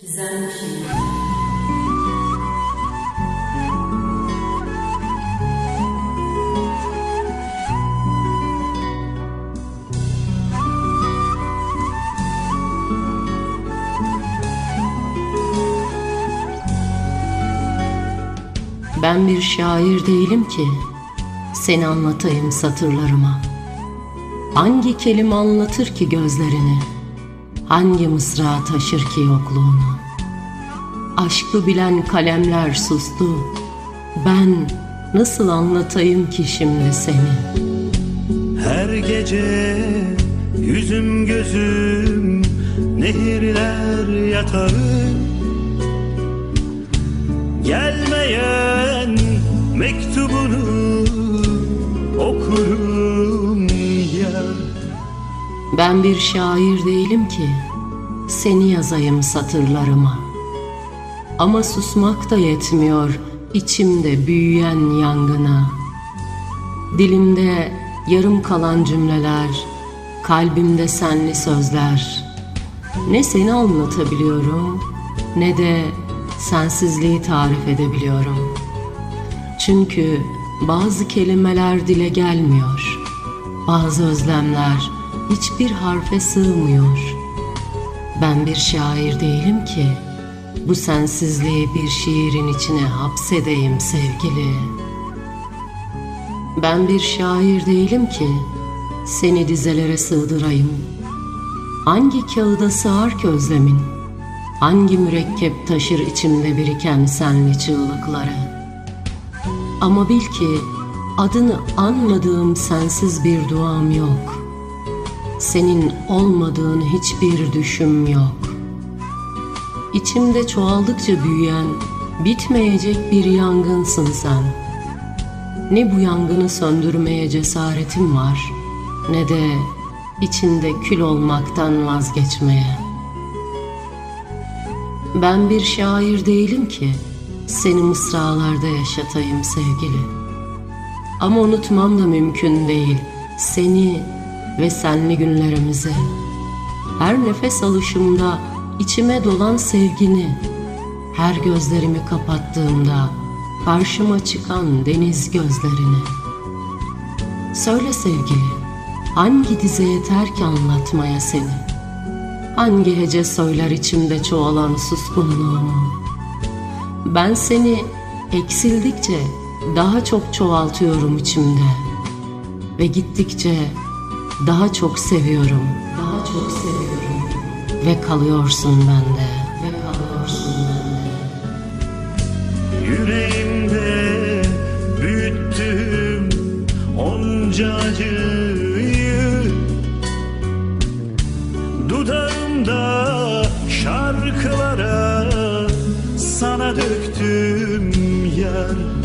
Gizemli şey. Ben bir şair değilim ki seni anlatayım satırlarıma. Hangi kelime anlatır ki gözlerini? Hangi mısra taşır ki yokluğunu? Aşkı bilen kalemler sustu. Ben nasıl anlatayım ki şimdi seni? Her gece yüzüm gözüm nehirler yatağım Gelmeyen mektubunu Ben bir şair değilim ki seni yazayım satırlarıma. Ama susmak da yetmiyor içimde büyüyen yangına. Dilimde yarım kalan cümleler, kalbimde senli sözler. Ne seni anlatabiliyorum ne de sensizliği tarif edebiliyorum. Çünkü bazı kelimeler dile gelmiyor. Bazı özlemler hiçbir harfe sığmıyor. Ben bir şair değilim ki bu sensizliği bir şiirin içine hapsedeyim sevgili. Ben bir şair değilim ki seni dizelere sığdırayım. Hangi kağıda sığar ki özlemin? Hangi mürekkep taşır içimde biriken senli çığlıkları? Ama bil ki adını anmadığım sensiz bir duam yok. Senin olmadığın hiçbir düşüm yok. İçimde çoğaldıkça büyüyen, bitmeyecek bir yangınsın sen. Ne bu yangını söndürmeye cesaretim var, ne de içinde kül olmaktan vazgeçmeye. Ben bir şair değilim ki seni mısralarda yaşatayım sevgili. Ama unutmam da mümkün değil seni ve senli günlerimizi. Her nefes alışımda içime dolan sevgini, her gözlerimi kapattığımda karşıma çıkan deniz gözlerini. Söyle sevgili, hangi dize yeter ki anlatmaya seni? Hangi hece söyler içimde çoğalan suskunluğumu? Ben seni eksildikçe daha çok çoğaltıyorum içimde ve gittikçe daha çok seviyorum, daha çok seviyorum. Ve kalıyorsun bende. Ve kalıyorsun bende. Yüreğimde büyüttüm onca acıyı. Dudağımda şarkılara sana döktüm yar